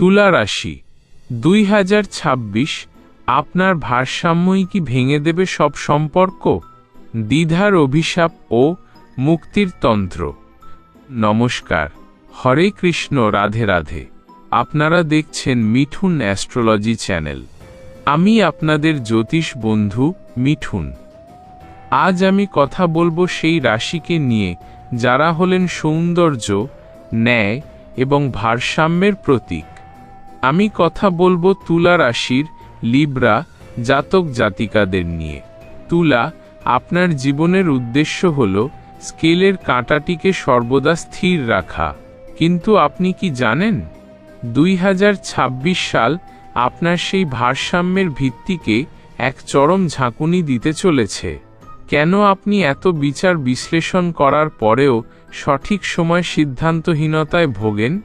তুলা রাশি। দুই হাজার ছাব্বিশ আপনার ভারসাম্যই কি ভেঙে দেবে সব সম্পর্ক? দ্বিধার অভিশাপ ও মুক্তির তন্ত্র। নমস্কার, হরে কৃষ্ণ, রাধে রাধে। আপনারা দেখছেন মিঠুন অ্যাস্ট্রোলজি চ্যানেল। আমি আপনাদের জ্যোতিষ বন্ধু মিঠুন। আজ আমি কথা বলব সেই রাশিকে নিয়ে, যারা হলেন সৌন্দর্য, ন্যায় এবং ভারসাম্যের প্রতীক। আমি কথা বলব তুলা রাশির, লিব্রা, জাতক জাতিকাদের নিয়ে। তুলা, আপনার জীবনের উদ্দেশ্য হল স্কেলের কাঁটাটিকে সর্বদা স্থির রাখা। কিন্তু আপনি কি জানেন? দুই হাজার ছাব্বিশ সাল আপনার সেই ভারসাম্যের ভিত্তিকে এক চরম ঝাঁকুনি দিতে চলেছে। কেন আপনি এত বিচার বিশ্লেষণ করার পরেও সঠিক সময় সিদ্ধান্তহীনতায় ভোগেন?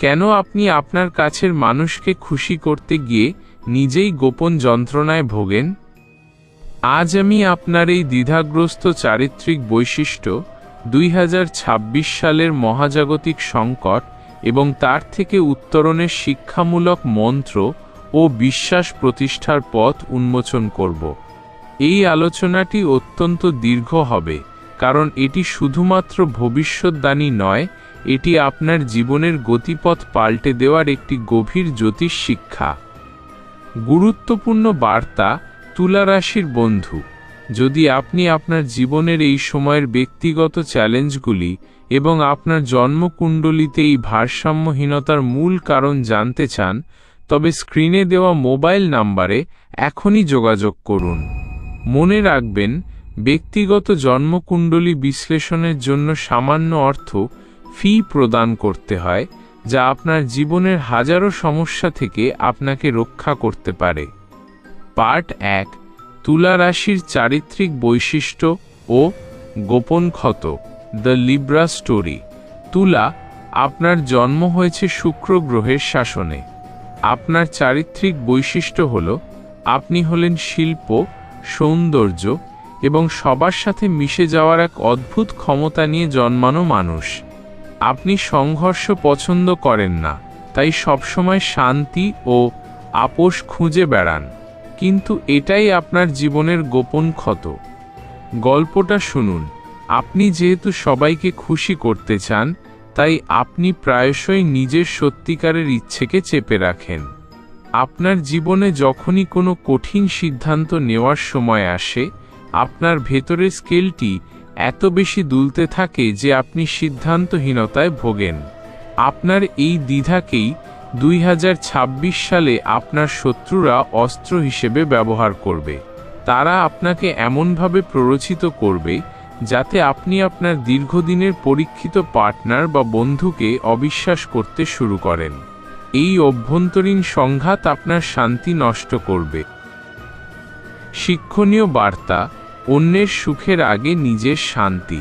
কেন আপনি আপনার কাছের মানুষকে খুশি করতে গিয়ে নিজেই গোপন যন্ত্রণায় ভোগেন? আজ আমি আপনার এই দ্বিধাগ্রস্ত চারিত্রিক বৈশিষ্ট্য দুই হাজার ছাব্বিশ সালের মহাজাগতিক সংকট এবং তার থেকে উত্তরণের শিক্ষামূলক মন্ত্র ও বিশ্বাস প্রতিষ্ঠার পথ উন্মোচন করব। এই আলোচনাটি অত্যন্ত দীর্ঘ হবে, কারণ এটি শুধুমাত্র ভবিষ্যৎদানী নয় এটি আপনার জীবনের গতিপথ পাল্টে দেওয়ার একটি গভীর জ্যোতিষ শিক্ষা। গুরুত্বপূর্ণ বার্তা, তুলা রাশির বন্ধু। যদি আপনি আপনার জীবনের এই সময়ের ব্যক্তিগত চ্যালেঞ্জগুলি এবং আপনার জন্মকুণ্ডলিতে এই ভারসাম্যহীনতার মূল কারণ জানতে চান, তবে স্ক্রিনে দেওয়া মোবাইল নাম্বারে এখনই যোগাযোগ করুন। মনে রাখবেন, ব্যক্তিগত জন্মকুণ্ডলী বিশ্লেষণের জন্য সামান্য অর্থ ফি প্রদান করতে হয়, যা আপনার জীবনের হাজারো সমস্যা থেকে আপনাকে রক্ষা করতে পারে। পার্ট এক, তুলা রাশির চারিত্রিক বৈশিষ্ট্য ও গোপন ক্ষত। The Libra story. তুলা আপনার জন্ম হয়েছে শুক্র গ্রহের শাসনে। আপনার চারিত্রিক বৈশিষ্ট্য হল, আপনি হলেন শিল্প, সৌন্দর্য এবং সবার সাথে মিশে যাওয়ার এক অদ্ভুত ক্ষমতা নিয়ে জন্মানো মানুষ। আপনি সংঘর্ষ পছন্দ করেন না, তাই সবসময় শান্তি ও আপোষ খুঁজে বেড়ান। কিন্তু এটাই আপনার জীবনের গোপন ক্ষত। গল্পটা শুনুন, আপনি যেহেতু সবাইকে খুশি করতে চান, তাই আপনি প্রায়শই নিজের সত্যিকারের ইচ্ছেকে চেপে রাখেন। আপনার জীবনে যখনই কোনো কঠিন সিদ্ধান্ত নেওয়ার সময় আসে, আপনার ভেতরের স্কেলটি এত বেশি দুলতে থাকে যে আপনি সিদ্ধান্তহীনতায় ভোগেন। আপনার এই দ্বিধাকেই দুই হাজার ছাব্বিশ সালে আপনার শত্রুরা অস্ত্র হিসেবে ব্যবহার করবে। তারা আপনাকে এমনভাবে প্ররোচিত করবে যাতে আপনি আপনার দীর্ঘদিনের পরীক্ষিত পার্টনার বা বন্ধুকে অবিশ্বাস করতে শুরু করেন। এই অভ্যন্তরীণ সংঘাত আপনার শান্তি নষ্ট করবে। শিক্ষণীয় বার্তা অন্যের সুখের আগে নিজের শান্তি।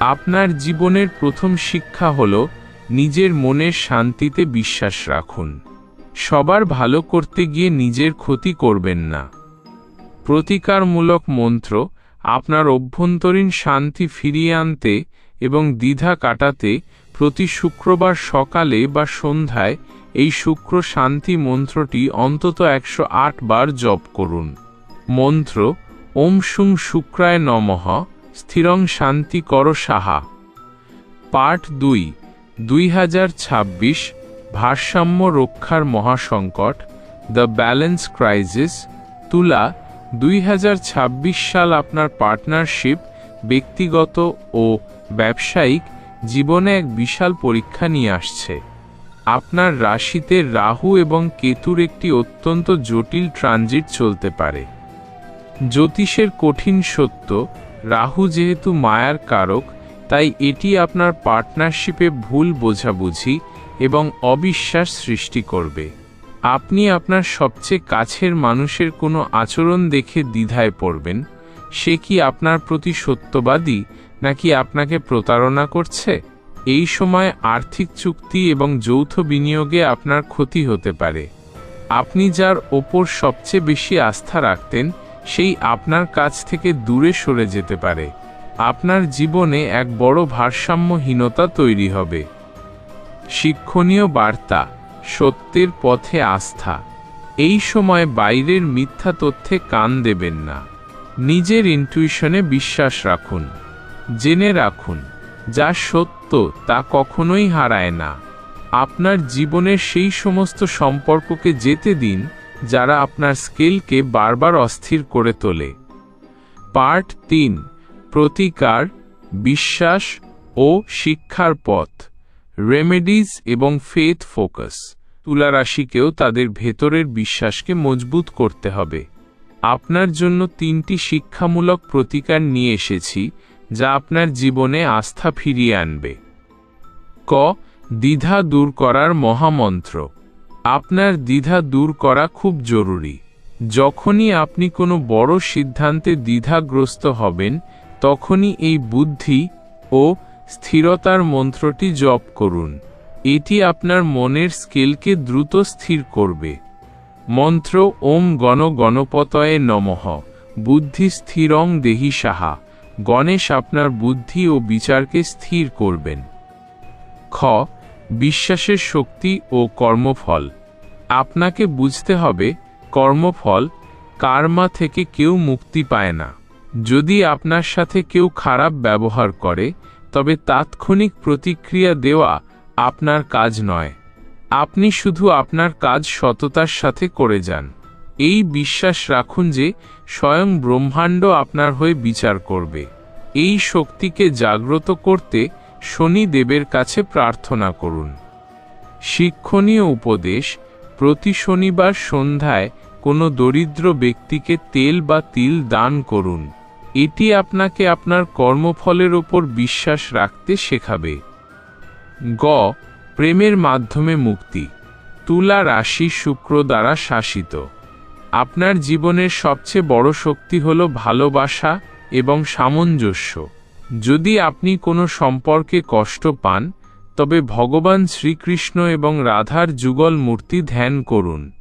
আপনার জীবনের প্রথম শিক্ষা হল, নিজের মনের শান্তিতে বিশ্বাস রাখুন। সবার ভালো করতে গিয়ে নিজের ক্ষতি করবেন না। প্রতিকারমূলক মন্ত্র, আপনার অভ্যন্তরীণ শান্তি ফিরিয়ে আনতে এবং দ্বিধা কাটাতে প্রতি শুক্রবার সকালে বা সন্ধ্যায় এই শুক্র শান্তি মন্ত্রটি অন্তত একশো আট বার জপ করুন। মন্ত্র ওম সুং শুক্রায় নমঃ, স্থিরং শান্তি কর সাহা। পার্ট দুই দুই হাজার ছাব্বিশ, ভারসাম্য রক্ষার মহাসংকট, দ্য ব্যালেন্স ক্রাইসিস, তুলা দুই হাজার ছাব্বিশ সাল আপনার পার্টনারশিপ, ব্যক্তিগত ও ব্যবসায়িক জীবনে এক বিশাল পরীক্ষা নিয়ে আসছে। আপনার রাশিতে রাহু এবং কেতুর একটি অত্যন্ত জটিল ট্রানজিট চলতে পারে। জ্যোতিষের কঠিন সত্য, রাহু যেহেতু মায়ার কারক, তাই এটি আপনার পার্টনারশিপে ভুল বোঝাবুঝি এবং অবিশ্বাস সৃষ্টি করবে। আপনি আপনার সবচেয়ে কাছের মানুষের কোনো আচরণ দেখে দ্বিধায় পড়বেন। সে কি আপনার প্রতি সত্যবাদী, নাকি আপনাকে প্রতারণা করছে? এই সময় আর্থিক চুক্তি এবং যৌথ বিনিয়োগে আপনার ক্ষতি হতে পারে। আপনি যার ওপর সবচেয়ে বেশি আস্থা রাখতেন সেই আপনার কাছ থেকে দূরে সরে যেতে পারে। আপনার জীবনে এক বড় ভারসাম্যহীনতা তৈরি হবে। শিক্ষণীয় বার্তা, সত্যের পথে আস্থা। এই সময় বাইরের মিথ্যা তথ্যে কান দেবেন না। নিজের ইনটুইশনে বিশ্বাস রাখুন। জেনে রাখুন, যা সত্য তা কখনোই হারায় না। আপনার জীবনের সেই সমস্ত সম্পর্ককে যেতে দিন যারা আপনার স্কিলকে বারবার অস্থির করে তোলে। পার্ট তিন, প্রতিকার, বিশ্বাস ও শিক্ষার পথ। রেমেডিজ এবং ফেথ ফোকাস। তুলা রাশিকেও তাদের ভেতরের বিশ্বাসকে মজবুত করতে হবে। আপনার জন্য তিনটি শিক্ষামূলক প্রতিকার নিয়ে এসেছি, যা আপনার জীবনে আস্থা ফিরিয়ে আনবে। ক, দ্বিধা দূর করার মহামন্ত্র। আপনার দ্বিধা দূর করা খুব জরুরি। যখনই আপনি কোনো বড় সিদ্ধান্তে দ্বিধাগ্রস্ত হবেন, তখনই এই বুদ্ধি ও স্থিরতার মন্ত্রটি জপ করুন। এটি আপনার মনের স্কেলকে দ্রুত স্থির করবে। মন্ত্র ওম গণ গণপতয়ে নমঃ। বুদ্ধি স্থিরং দেহি সাহা। গণেশ আপনার বুদ্ধি ও বিচারকে স্থির করবেন। খ বিশ্বাসের শক্তি ও কর্মফল। আপনাকে বুঝতে হবে, কর্মফল কার্মা থেকে কেউ মুক্তি পায় না। যদি আপনার সাথে কেউ খারাপ ব্যবহার করে, তবে তাৎক্ষণিক প্রতিক্রিয়া দেওয়া আপনার কাজ নয়। আপনি শুধু আপনার কাজ সততার সাথে করে যান। এই বিশ্বাস রাখুন যে, স্বয়ং ব্রহ্মাণ্ড আপনার হয়ে বিচার করবে। এই শক্তিকে জাগ্রত করতে শনি দেবের কাছে প্রার্থনা করুন। শিক্ষণীয় উপদেশ, প্রতি শনিবার সন্ধ্যায় কোনো দরিদ্র ব্যক্তিকে তেল বা তিল দান করুন। এটি আপনাকে আপনার কর্মফলের ওপর বিশ্বাস রাখতে শেখাবে। গ, প্রেমের মাধ্যমে মুক্তি। তুলা রাশি শুক্র দ্বারা শাসিত। আপনার জীবনের সবচেয়ে বড় শক্তি হল ভালোবাসা এবং সামঞ্জস্য। যদি আপনি কোনো সম্পর্কে কষ্ট পান, তবে ভগবান শ্রীকৃষ্ণ এবং রাধার যুগল মূর্তি ধ্যান করুন।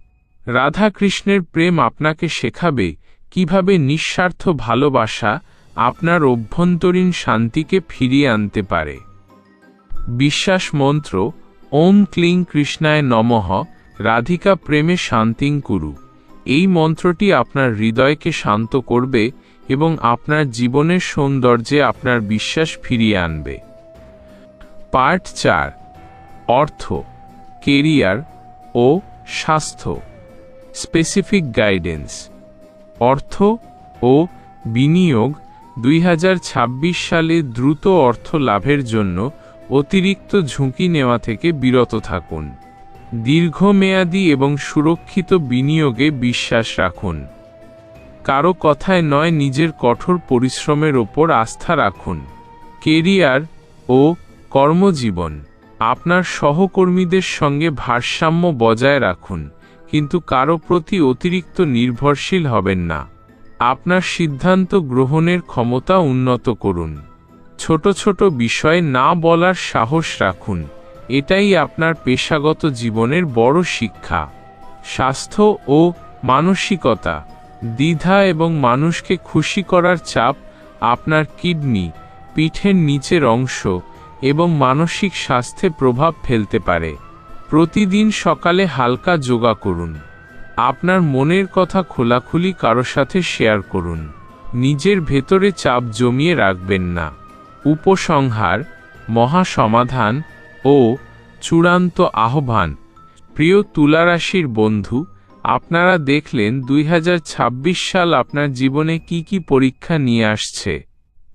রাধা কৃষ্ণের প্রেম আপনাকে শেখাবে কীভাবে নিঃস্বার্থ ভালোবাসা আপনার অভ্যন্তরীণ শান্তিকে ফিরিয়ে আনতে পারে। বিশ্বাস মন্ত্র, ওম ক্লিং কৃষ্ণায় নমঃ, রাধিকা প্রেমে শান্তিং কুরু। এই মন্ত্রটি আপনার হৃদয়কে শান্ত করবে এবং আপনার জীবনের সৌন্দর্যে আপনার বিশ্বাস ফিরিয়ে আনবে। পার্ট চার, অর্থ, কেরিয়ার ও স্বাস্থ্য, স্পেসিফিক গাইডেন্স, অর্থ ও বিনিয়োগ দুই হাজার ছাব্বিশ সালে দ্রুত অর্থ লাভের জন্য অতিরিক্ত ঝুঁকি নেওয়া থেকে বিরত থাকুন। দীর্ঘমেয়াদী এবং সুরক্ষিত বিনিয়োগে বিশ্বাস রাখুন। কারও কথায় নয়, নিজের কঠোর পরিশ্রমের ওপর আস্থা রাখুন। কেরিয়ার ও কর্মজীবন আপনার সহকর্মীদের সঙ্গে ভারসাম্য বজায় রাখুন, কিন্তু কারও প্রতি অতিরিক্ত নির্ভরশীল হবেন না। আপনার সিদ্ধান্ত গ্রহণের ক্ষমতা উন্নত করুন। ছোট ছোট বিষয়ে না বলার সাহস রাখুন, এটাই আপনার পেশাগত জীবনের বড় শিক্ষা। স্বাস্থ্য ও মানসিকতা দ্বিধা এবং মানুষকে খুশি করার চাপ আপনার কিডনি, পিঠের নিচের অংশ এবং মানসিক স্বাস্থ্যে প্রভাব ফেলতে পারে। প্রতিদিন সকালে হালকা যোগা করুন। আপনার মনের কথা খোলাখুলি কারও সাথে শেয়ার করুন। নিজের ভেতরে চাপ জমিয়ে রাখবেন না। উপসংহার, মহাসমাধান ও চূড়ান্ত আহ্বান। প্রিয় তুলারাশির বন্ধু আপনারা দেখলেন দুই হাজার ছাব্বিশ সাল আপনার জীবনে কি কি পরীক্ষা নিয়ে আসছে।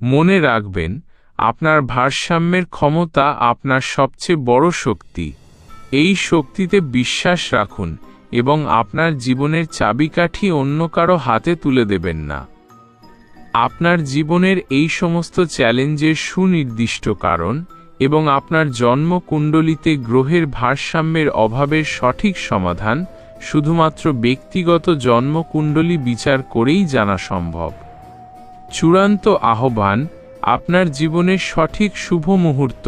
মনে রাখবেন, আপনার ভারসাম্যের ক্ষমতা আপনার সবচেয়ে বড় শক্তি। এই শক্তিতে বিশ্বাস রাখুন এবং আপনার জীবনের চাবিকাঠি অন্য কারও হাতে তুলে দেবেন না। আপনার জীবনের এই সমস্ত চ্যালেঞ্জের সুনির্দিষ্ট কারণ এবং আপনার জন্মকুণ্ডলিতে গ্রহের ভারসাম্যের অভাবের সঠিক সমাধান শুধুমাত্র ব্যক্তিগত জন্মকুণ্ডলী বিচার করেই জানা সম্ভব। চূড়ান্ত আহ্বান, আপনার জীবনের সঠিক শুভ মুহূর্ত,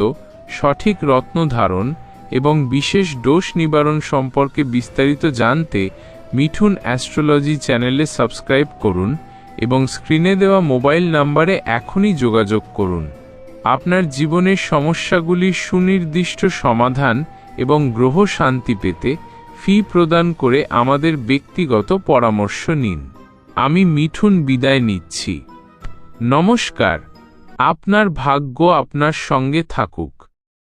সঠিক রত্নধারণ এবং বিশেষ দোষ নিবারণ সম্পর্কে বিস্তারিত জানতে মিঠুন অ্যাস্ট্রোলজি চ্যানেলে সাবস্ক্রাইব করুন এবং স্ক্রিনে দেওয়া মোবাইল নাম্বারে এখনই যোগাযোগ করুন। আপনার জীবনের সমস্যাগুলির সুনির্দিষ্ট সমাধান এবং গ্রহ শান্তি পেতে ফি প্রদান করে আমাদের ব্যক্তিগত পরামর্শ নিন। আমি মিঠুন বিদায় নিচ্ছি। নমস্কার। আপনার ভাগ্য আপনার সঙ্গে থাকুক।